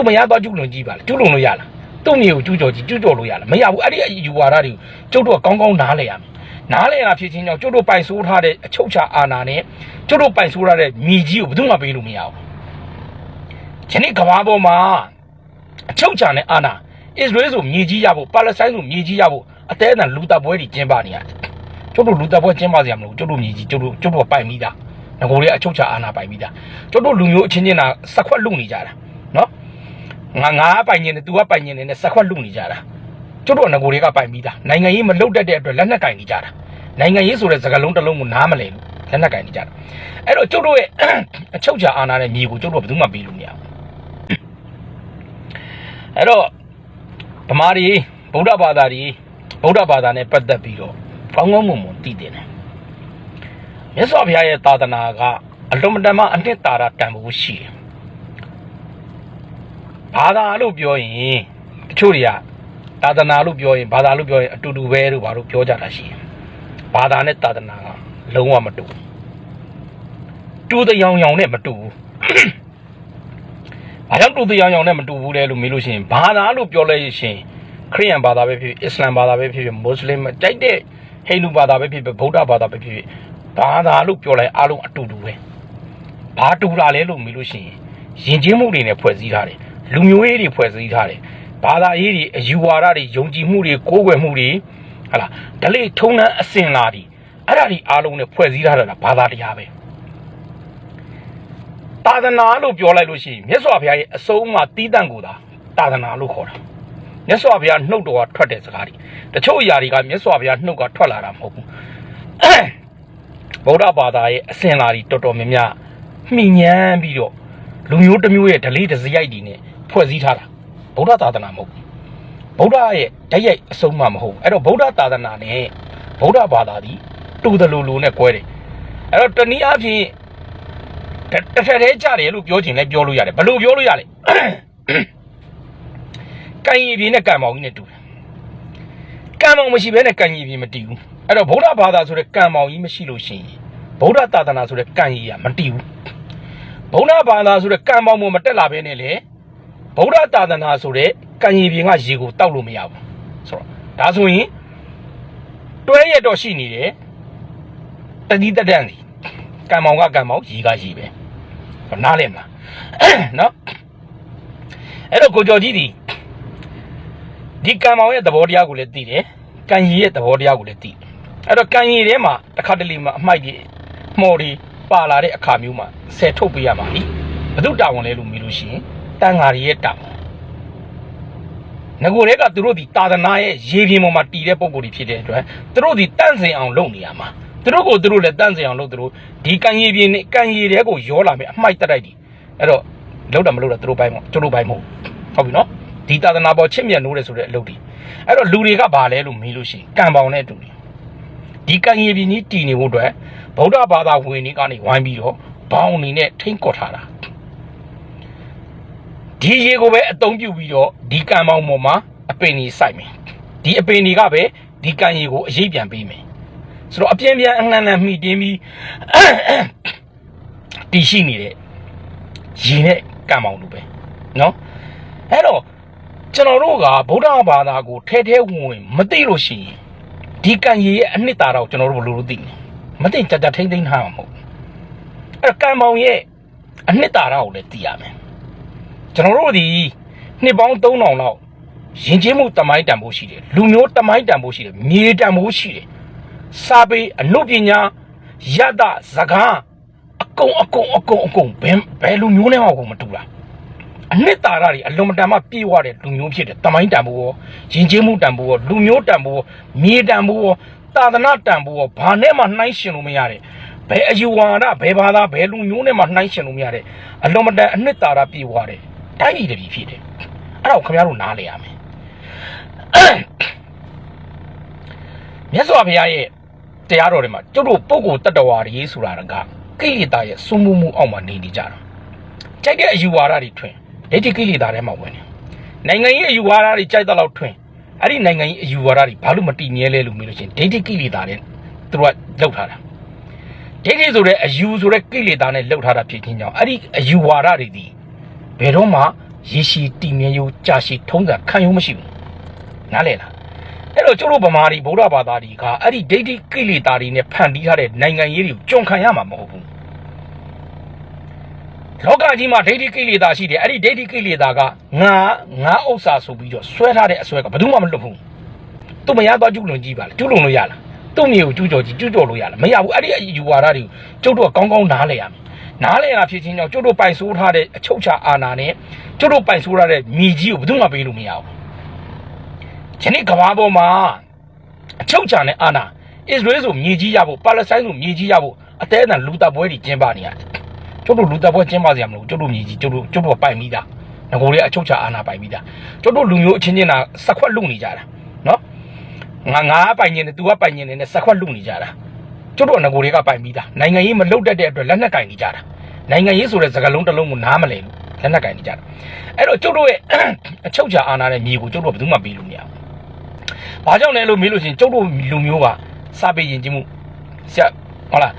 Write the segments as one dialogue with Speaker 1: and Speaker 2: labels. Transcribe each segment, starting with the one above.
Speaker 1: သူမရသွားကျူးလွန်ကြည့်ပါလားကျူးလွန်လို့ရလားသူ့မြေကိုကျူးကျော်ကြည့်ကျူးကျော်လို့ရလားမရဘူးအဲ့ဒီအယူဝါဒတွေကိုကျုပ်တို့ကကောင်းကောင်းနားလည်ရမယ်နားလည်တာဖြစ်ချင်းကြောင့်ကျုပ်တို့ပိုင်ဆိုးထားတဲ့အချုပ်ချာအာဏာနဲ့ကျုပ်တို့ပိုင်ဆိုးထားတဲ့မြေကြီးကိုဘယ်သူမှပေးလို့မရဘူးဒီနေ့ကမ္ဘာပေါ်မှာအချုပ်ချာနဲ့အာဏာအစ္စရေးဆိုမြေကြီးရဖို့ပါလက်စတိုင်းဆိုမြေကြီးရဖို့အသေးအတန်လူတပ်ပွဲတွေကျင်းပနေရတယ်ကျုပ်တို့လူတပ်ပွဲကျင်းပစရာမလိုကျုပ်တို့မြေကြီးကျုပ်တို့ကျုပ်တို့ကပိုင်ပြီးသားငကိုလေးအချုပ်ချာအာဏာပိုင်ပြီးသားကျုပ်တို့လူမျိုးအချင်းချင်းတာစက်ခွက်လူနေကြတာနော် ငါငါကပိုင်နေတယ်သူကပိုင်နေတယ်နဲ့စက်ခွက်လူနေကြတာကျုပ်တို့ကငကိုတွေကပိုင်ပြီးသားနိုင်ငံရေးမလုတ်တတ်တဲ့အတွက်လက်နက်ကင်နေကြတာနိုင်ငံရေးဆိုတဲ့စကားလုံးတစ်လုံးကိုနားမလည်ဘူးလက်နက်ကင်နေကြတာအဲ့တော့ကျုပ်တို့ရဲ့အချုပ်ချာအာဏာနဲ့မြေကိုကျုပ်တို့ကဘယ်သူမှပေးလို့မရဘူးအဲ့တော့ဗမာတွေဗုဒ္ဓဘာသာတွေဗုဒ္ဓဘာသာနဲ့ပတ်သက်ပြီးတော့ကောင်းကောင်းမွန်မွန်သိတယ်မြတ်စွာဘုရားရဲ့သာသနာကအလွန်မတန်မှအနှစ်သာရတန်ဖိုးရှိတယ် ဘာသာလို့ပြောရင်တချို့တွေကသာသနာလို့ပြောရင်ဘာသာလို့ပြောရင်အတူတူပဲလို့ဘာလို့ပြောကြတာရှိတယ်။ဘာသာနဲ့သာသနာကလုံးဝမတူဘူး။တူတဲ့ရောင်ရောင်နဲ့မတူဘူး။ဘာကြောင့်တူတဲ့ရောင်ရောင်နဲ့မတူဘူးလဲလို့မေးလို့ရှိရင်ဘာသာလို့ပြောလိုက်ရင်ခရစ်ယာန်ဘာသာပဲဖြစ်ဖြစ်အစ္စလာမ်ဘာသာပဲဖြစ်ဖြစ်မွတ်စလင်တိုက်တဲ့ဟိန္ဒူဘာသာပဲဖြစ်ဖြစ်ဗုဒ္ဓဘာသာပဲဖြစ်ဖြစ်ဘာသာလို့ပြောလိုက်အားလုံးအတူတူပဲ။ဘာတူတာလဲလို့မေးလို့ရှိရင်ယဉ်ကျေးမှုတွေနဲ့ဖွဲ့စည်းထားတယ်။ လူမျိုးရေးတွေဖွဲ့စည်းထားတယ်။ဘာသာရေးတွေအယူဝါဒတွေယုံကြည်မှုတွေကိုးကွယ်မှုတွေဟလာဓလေ့ထုံးတမ်းအစဉ်လာတွေအဲ့ဒါတွေအားလုံးနဲ့ဖွဲ့စည်းထားတာကဘာသာတရားပဲ။သာသနာလို့ပြောလိုက်လို့ရှိရင်မြတ်စွာဘုရားရဲ့အဆုံးအမတီးတန့်ကိုသာသာသနာလို့ခေါ်တာ။မြတ်စွာဘုရားနှုတ်တော်ကထွက်တဲ့စကားတွေတချို့အရာတွေကမြတ်စွာဘုရားနှုတ်ကထွက်လာတာမဟုတ်ဘူး။ဗုဒ္ဓဘာသာရဲ့အစဉ်လာတွေတော်တော်များများမှီညမ်းပြီးတော့လူမျိုးတစ်မျိုးရဲ့ဓလေ့တစ်စရိုက်တွေနဲ့ ဖွဲ့စည်းထားတာဗုဒ္ဓသာသနာမဟုတ်ဘူးဗုဒ္ဓရဲ့ဓာတ်ရိုက်အဆုံးအမမဟုတ်ဘူးအဲ့တော့ဗုဒ္ဓသာသနာနဲ့ဗုဒ္ဓဘာသာဒီတူတယ်လို့လို့နဲ့꿰တယ်အဲ့တော့တနည်းအားဖြင့်တစ်တစ်ထက်တည်းကြတယ်လို့ပြောချင်လဲပြောလို့ရတယ်ဘယ်လိုပြောလို့ရလဲကံရည်ပြင်းနဲ့ကံမောင်ကြီးနဲ့တူတယ်ကံမောင်မရှိဘဲနဲ့ကံရည်ပြင်းမတည်ဘူးအဲ့တော့ဗုဒ္ဓဘာသာဆိုတဲ့ကံမောင်ကြီးမရှိလို့ရှိရင်ဗုဒ္ဓသာသနာဆိုတဲ့ကံရည်ကမတည်ဘူးဗုဒ္ဓဘာသာဆိုတဲ့ကံပေါင်းမမတက်လာဘဲနဲ့လေ ဗုဒ္ဓသာသနာဆိုတဲ့ကံရည်ပြင်ကရေကိုတောက်လို့မရဘူးဆိုတော့ဒါဆိုရင်တွဲရတော့ရှိနေတယ်တတိတတန်စီကံပေါင်းကကံပေါင်းရေကရေပဲဟောနားလဲမလားနော်အဲ့တော့ကိုကျော်ကြီးဒီဒီကံပေါင်းရဲ့သဘောတရားကိုလည်းသိတယ်ကံရည်ရဲ့သဘောတရားကိုလည်းသိတယ်အဲ့တော့ကံရည်ထဲမှာတစ်ခါတလေမှာအမိုက်ကြီးမှော်ဒီပါလာတဲ့အခါမျိုးမှာဆယ်ထုတ်ပေးရမှာလीဘယ်သူတာဝန်လဲလို့မေးလို့ရှိရင် တန်ဃာရီရဲ့တာဝန်ငကိုတွေကသူတို့ဒီတာသနာရဲ့ရေပြင်ပေါ်မှာတည်တဲ့ပုံကိုယ်တွေဖြစ်တဲ့အတွက်သူတို့ဒီတန့်စင်အောင်လုပ်နေရမှာသူတို့ကိုသူတို့လည်းတန့်စင်အောင်လုပ်သူတို့ဒီကံရည်ပြင်နဲ့ကံရည်တွေကိုရောလာမယ်အမိုက်တက်တိုက်ဒီအဲ့တော့လောက်တာမလောက်တာသူတို့ပိုင်းမဟုတ်ကျွန်တော်ပိုင်းမဟုတ်ဟုတ်ပြီနော်ဒီတာသနာပေါ်ချစ်မြတ်နိုးတယ်ဆိုတဲ့အလုပ်တွေအဲ့တော့လူတွေကဘာလဲလို့မေးလို့ရှိရင်ကံပေါင်နဲ့အတူတယ်ဒီကံရည်ပြင်ကြီးတည်နေဖို့အတွက်ဗုဒ္ဓဘာသာဝင်တွေကနေဝိုင်းပြီးတော့ဘောင်းအနေနဲ့ထိမ့်ကော့ထားတာ ဒီရေကိုပဲအသုံးပြုပြီးတော့ဒီကံပေါင်းပေါ်မှာအပင်ကြီးစိုက်မယ်ဒီအပင်တွေကပဲဒီကံရေကိုအရေးပြန်ပေးမယ်ဆိုတော့အပြင်းပြန်အနှံ့နှံ့မှီတင်းပြီးတည်ရှိနေတဲ့ရေနဲ့ကံပေါင်းလိုပဲเนาะအဲ့တော့ကျွန်တော်တို့ကဗုဒ္ဓဘာသာကိုထဲထဲဝင်ဝင်မသိလို့ရှိရင်ဒီကံရေရဲ့အနှစ်သာရကိုကျွန်တော်တို့ဘယ်လိုလုပ်သိမလဲမသိကြကြထိမ့်သိမ့်ထားမှာမဟုတ်ဘူးအဲ့တော့ကံပေါင်းရဲ့အနှစ်သာရကိုလည်းသိရမယ် ကျွန်တော်တို့ဒီနှစ်ပေါင်း3000လောက်ယဉ်ကျေးမှုတမိုင်းတန်ဖို့ရှိတယ်လူမျိုးတမိုင်းတန်ဖို့ရှိတယ်မြေတန်ဖို့ရှိတယ်စာပေအနုပညာယတ္တဇကားအကုန်အကုန်အကုန်အကုန်ဘယ်ဘယ်လူမျိုးနဲ့မှကိုမတူလားအနှစ်သာရတွေအလွန်မတန်မှပြေဝတဲ့လူမျိုးဖြစ်တယ်တမိုင်းတန်ဖို့ရောယဉ်ကျေးမှုတန်ဖို့ရောလူမျိုးတန်ဖို့ရောမြေတန်ဖို့ရောသာသနာတန်ဖို့ရောဘာနဲ့မှနှိုင်းရှင်လို့မရတဲ့ဘယ်အယူဝါဒဘယ်ဘာသာဘယ်လူမျိုးနဲ့မှနှိုင်းရှင်လို့မရတဲ့အလွန်မတန်အနှစ်သာရပြေဝတဲ့ တိုင်းပြည်တစ်ပြည်ဖြစ်တယ်အဲ့ဒါကိုခင်ဗျားတို့နားလည်ရမယ်မြတ်စွာဘုရားရဲ့တရားတော်တွေမှာကျုပ်တို့ပုဂ္ဂိုလ်တ attva တွေဆိုတာကကိလေသာရဲ့စွန့်မှုမှုအောက်မှာနေနေကြတာကြိုက်တဲ့အယူဝါဒတွေထွင်ဒိဋ္ဌိကိလေသာထဲမှာဝင်တယ်နိုင်ငံရေးအယူဝါဒတွေကြိုက်တဲ့လောက်ထွင်အဲ့ဒီနိုင်ငံရေးအယူဝါဒတွေဘာလို့မတည်မြဲလဲလို့မေးလို့ရှိရင်ဒိဋ္ဌိကိလေသာတွေသူတို့ကလောက်ထားတာဒိဋ္ဌိဆိုတဲ့အယူဆိုတဲ့ကိလေသာနဲ့လောက်ထားတာဖြစ်ခြင်းကြောင့်အဲ့ဒီအယူဝါဒတွေဒီ ဘယ်တော့မှရေရှည်တည်မြဲရိုးကြာရှည်ထုံးစံခံယူမရှိဘူးနားလည်လားအဲ့တော့ကျတို့ဗမာတွေဗုဒ္ဓဘာသာတွေကအဲ့ဒီဒိဋ္ဌိကိလေသာတွေနဲ့ဖန်တီးထားတဲ့နိုင်ငံရေးတွေကိုကြုံခံရမှာမဟုတ်ဘူးလောကကြီးမှာဒိဋ္ဌိကိလေသာရှိတယ်အဲ့ဒီဒိဋ္ဌိကိလေသာကငါငါဥစ္စာဆိုပြီးတော့ဆွဲထားတဲ့အဆွဲကဘယ်သူမှမလွတ်ဘူးသူမရသွားကျူးလွန်ကြည့်ပါလားကျူးလွန်လို့ရလားသူ့မြေကိုကျူးကျော်ကြည့်ကျူးကျော်လို့ရလားမရဘူးအဲ့ဒီအယူဝါဒတွေကိုကျုပ်တို့ကကောင်းကောင်းနားလည်ရမယ် နားလည်ရဖြစ်ချင်းကြောင့်ကျုပ်တို့ပိုင်ဆိုးထားတဲ့အချုပ်ချာအာဏာနဲ့ကျုပ်တို့ပိုင်ဆိုးထားတဲ့မြေကြီးကိုဘယ်သူမှပေးလို့မရဘူးဒီနေ့ကမ္ဘာပေါ်မှာအချုပ်ချာနဲ့အာဏာအစ္စရေးဆိုမြေကြီးရဖို့ပါလက်စတိုင်းဆိုမြေကြီးရဖို့အသေးအတန်လူတပ်ပွဲတွေကျင်းပနေရတယ်ကျုပ်တို့လူတပ်ပွဲကျင်းပစရာမလိုကျုပ်တို့မြေကြီးကျုပ်တို့ကျုပ်တို့ကပိုင်ပြီးသားငကိုလေးအချုပ်ချာအာဏာပိုင်ပြီးသားကျုပ်တို့လူမျိုးအချင်းချင်းတာစက်ခွက်လူနေကြတာနော်ငါငါကပိုင်နေတယ်သူကပိုင်နေတယ်နဲ့စက်ခွက်လူနေကြတာ ကျုပ်တို့ကငကိုတွေကပိုင်ပြီးသားနိုင်ငံရေးမလုတ်တတ်တဲ့အတွက်လက်နက်ကင်နေကြတာနိုင်ငံရေးဆိုတဲ့စကားလုံးတစ်လုံးကိုနားမလည်ဘူးလက်နက်ကင်နေကြတာအဲ့တော့ကျုပ်တို့ရဲ့အချုပ်ချာအာဏာနဲ့မြေကိုကျုပ်တို့ကဘယ်သူမှပေးလို့မရဘူးဘာကြောင့်လဲလို့မေးလို့ရှိရင်ကျုပ်တို့လူမျိုးကစာပေယဉ်ကျေးမှုဆရာဟုတ်လား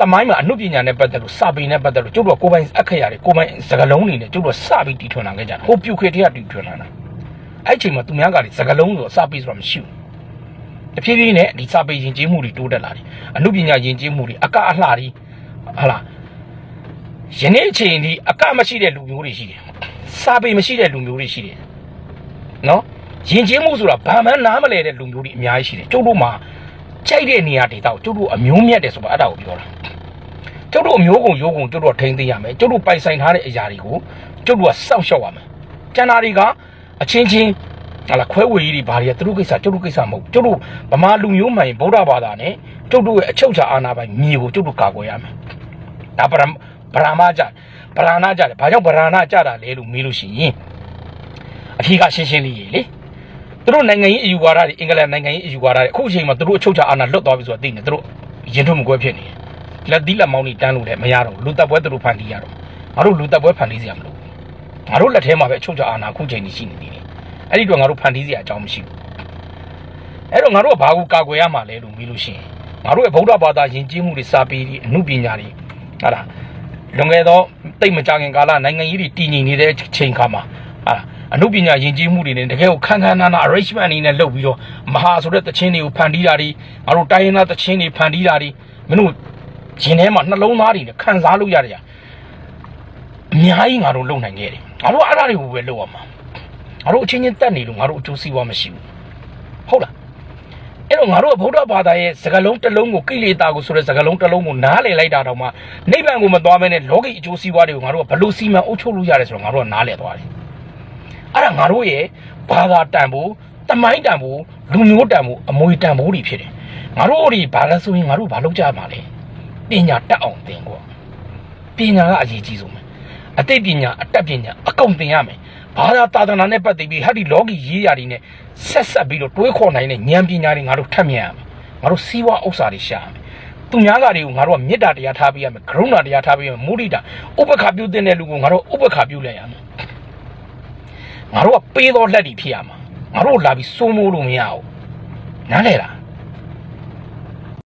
Speaker 1: တမိုင်းမှာအမှုပညာနဲ့ပတ်သက်လို့စာပေနဲ့ပတ်သက်လို့ကျုပ်တို့ကကိုယ်ပိုင်အခရာတွေကိုယ်ပိုင်စကားလုံးတွေနဲ့ကျုပ်တို့ကစပြီးတီထွင်လာခဲ့ကြတာဟိုပြုခေတ္တကတီထွင်လာတာအဲ့ချိန်မှာသူများကလေစကားလုံးဆိုစာပေဆိုတာမရှိဘူး တဖြည်းဖြည်းနဲ့ဒီစာပေယဉ်ကျေးမှုတွေတိုးတက်လာတယ်အမှုပညာယဉ်ကျေးမှုတွေအကအလှတွေဟာလားယနေ့အချိန်ဒီအကမရှိတဲ့လူမျိုးတွေရှိတယ်စာပေမရှိတဲ့လူမျိုးတွေရှိတယ်နော်ယဉ်ကျေးမှုဆိုတာဘာမှနားမလဲတဲ့လူမျိုးတွေအများကြီးရှိတယ်ကျုပ်တို့မှာကြိုက်တဲ့နေရာဒေသကိုကျုပ်တို့အမျိုးမြတ်တယ်ဆိုတော့အဲ့ဒါကိုပြောတာကျုပ်တို့အမျိုးကုန်ရိုးကုန်ကျုပ်တို့ကထိန်းသိမ်းရမယ်ကျုပ်တို့ပိုင်ဆိုင်ထားတဲ့အရာတွေကိုကျုပ်တို့ကစောင့်ရှောက်ရမယ်ကျန်တာတွေကအချင်းချင်း ဟာလာခွဲဝေကြီးတွေဘာတွေကသူတို့ကိစ္စကျုပ်တို့ကိစ္စမဟုတ်ဘူးကျုပ်တို့ဗမာလူမျိုးမှန်ရင်ဗုဒ္ဓဘာသာနဲ့ကျုပ်တို့ရဲ့အချုပ်ချာအာဏာပိုင်မြေကိုကျုပ်တို့ကာကွယ်ရမယ်ဒါပရမဗရာမကြဗရာဏကြတယ်ဘာကြောင့်ဗရာဏကြတာလဲလို့မေးလို့ရှိရင်အဖြေကရှင်းရှင်းလေးရေလေသူတို့နိုင်ငံရေးအယူဝါဒတွေအင်္ဂလန်နိုင်ငံရေးအယူဝါဒတွေအခုအချိန်မှာသူတို့အချုပ်ချာအာဏာလွတ်သွားပြီဆိုတာသိနေသူတို့ရင်ထုတ်မကွဲဖြစ်နေတယ်လက်သီးလက်မောင်းတွေတန်းလို့လည်းမရတော့ဘူးလူတပ်ပွဲသူတို့ဖန်တီးရတော့ငါတို့လူတပ်ပွဲဖန်တီးစရာမလိုဘူးငါတို့လက်ထဲမှာပဲအချုပ်ချာအာဏာအခုချိန်ကြီးရှိနေသေးတယ် အဲ့ဒီတော့ငါတို့ဖန်တီးစရာအကြောင်းမရှိဘူးအဲ့တော့ငါတို့ကဘာကိုကာကွယ်ရမှာလဲလို့မေးလို့ရှိရင်ငါတို့ရဲ့ဗုဒ္ဓဘာသာယဉ်ကျေးမှုတွေစာပေတွေအမှုပညာတွေဟာလားလွန်ခဲ့သောတိတ်မကြခင်ကာလနိုင်ငံရေးတွေတည်ငြိမ်နေတဲ့ချိန်ခါမှာဟာလားအမှုပညာယဉ်ကျေးမှုတွေနဲ့တကယ်ကိုခန်းခန်းနာနာ arrangement အနေနဲ့လုပ်ပြီးတော့မဟာဆိုတဲ့တခြင်းတွေကိုဖန်တီးတာတွေငါတို့တိုင်းရင်းသားတခြင်းတွေဖန်တီးတာတွေမင်းတို့ဂျင်းထဲမှာနှလုံးသားတွေနဲ့ခံစားလို့ရကြအများကြီးငါတို့လုပ်နိုင်ခဲ့တယ်ငါတို့အဲ့ဒါတွေကိုပဲလုပ်ရမှာ ငါတို့အချင်းချင်းတက်နေလို့ငါတို့အကျိုးစီးပွားမရှိဘူးဟုတ်လားအဲ့တော့ငါတို့ကဗုဒ္ဓဘာသာရဲ့စကားလုံးတစ်လုံးကိုကိလေသာကိုဆိုတဲ့စကားလုံးတစ်လုံးကိုနားလည်လိုက်တာတော့မှနိဗ္ဗာန်ကိုမသွားဘဲနဲ့လောကီအကျိုးစီးပွားတွေကိုငါတို့ကဘယ်လို့စီမံအုပ်ချုပ်လို့ရတယ်ဆိုတော့ငါတို့ကနားလည်သွားတယ်အဲ့ဒါငါတို့ရဲ့ဘာသာတန်ဖို့တမိုင်းတန်ဖို့လူမျိုးတန်ဖို့အမွေတန်ဖို့တွေဖြစ်တယ်ငါတို့တွေဘာလဲဆိုရင်ငါတို့ဘာလုပ်ကြမှာလဲပညာတတ်အောင်သင်ကွာပညာကအရေးကြီးဆုံးပဲအသိပညာအတတ်ပညာအကုန်သင်ရမယ် ဘာသာသာသနာနဲ့ပတ်သက်ပြီးဟာဒီလောကီရေးရာတွေနဲ့ဆက်ဆက်ပြီးတော့တွေးခေါ်နိုင်တဲ့ဉာဏ်ပညာတွေငါတို့ထပ်မြင်ရမယ်ငါတို့စီးပွားဥစ္စာတွေရှာရမယ်သူများကတွေကိုငါတို့ကမေတ္တာတရားထားပေးရမယ်ကရုဏာတရားထားပေးရမယ်မုဒိတာဥပ္ပခါပြုတဲ့လူကိုငါတို့ဥပ္ပခါပြုလိုက်ရမယ်ငါတို့ကပေးတော်လက်တွေဖြစ်ရမှာငါတို့လာပြီးစိုးမိုးလို့မရဘူးနားလဲလား